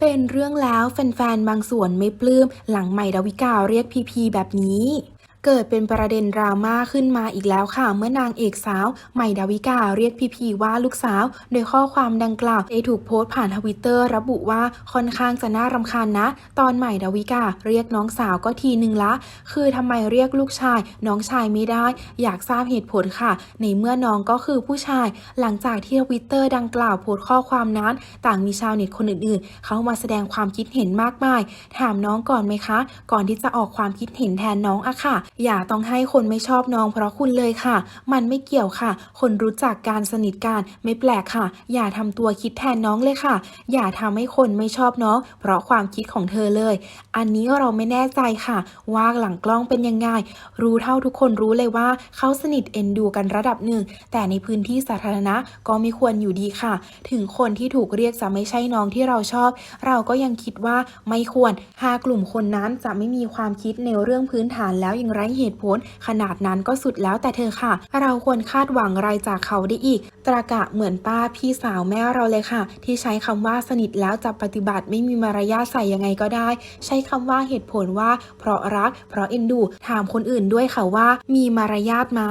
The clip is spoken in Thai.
เป็นเรื่องแล้วแฟนๆ บางส่วนไม่ปลื้มหลังใหม่ดาวิกาเรียกพีพีแบบนี้ เกิดเป็นประเด็นดราม่าขึ้นมาอีกแล้วค่ะ เมื่อนางเอกสาว ใหม่ดาวิกาเรียกพีพีว่าลูกสาว โดยข้อความดังกล่าวได้ถูกโพสต์ผ่านทวิตเตอร์ระบุว่าค่อนข้างจะน่ารำคาญนะ ตอนใหม่ดาวิกาเรียกน้องสาวก็ทีนึงละ คือทำไมเรียกลูกชาย น้องชายไม่ได้ อยากทราบเหตุผลค่ะ ในเมื่อน้องก็คือผู้ชาย หลังจากที่ทวิตเตอร์ดังกล่าวโพสต์ข้อความนั้น ต่างมีชาวเน็ตคนอื่นๆ เข้ามาแสดงความคิดเห็นมากมาย ถามน้องก่อนไหมคะ ก่อนที่จะออกความคิดเห็นแทนน้องอะค่ะอย่าต้องให้คนไม่ชอบน้องเพราะคุณเลยค่ะ มันไม่เกี่ยวค่ะ คนรู้จักการสนิทกันไม่แปลกค่ะ อย่าทำตัวคิดแทนน้องเลยค่ะ อย่าทำให้คนไม่ชอบน้อง เพราะความคิดของเธอเลย อันนี้เราไม่แน่ใจค่ะ ว่าหลังกล้องเป็นยังไง รู้เท่าทุกคนรู้เลยว่าเขาสนิทเอ็นดูกันระดับหนึ่ง แต่ในพื้นที่สาธารณะก็ไม่ควรอยู่ดีค่ะ ถึงคนที่ถูกเรียกจะไม่ใช่น้องที่เราชอบ เราก็ยังคิดว่าไม่ควร หากกลุ่มคนนั้นจะไม่มีความคิดในเรื่องพื้นฐานแล้วอยังไรเหตุผล ขนาดนั้นก็สุดแล้วแต่เธอค่ะ เราควรคาดหวังอะไรจากเขาได้อีก ตรากะเหมือนป้าพี่สาวแม่เราเลยค่ะ ที่ใช้คำว่าสนิทแล้วจะปฏิบัติไม่มีมารยาทใส่ยังไงก็ได้ ใช้คำว่าเหตุผลว่า เพราะรัก เพราะเอ็นดู ถามคนอื่นด้วยค่ะว่า มีมารยาทไหม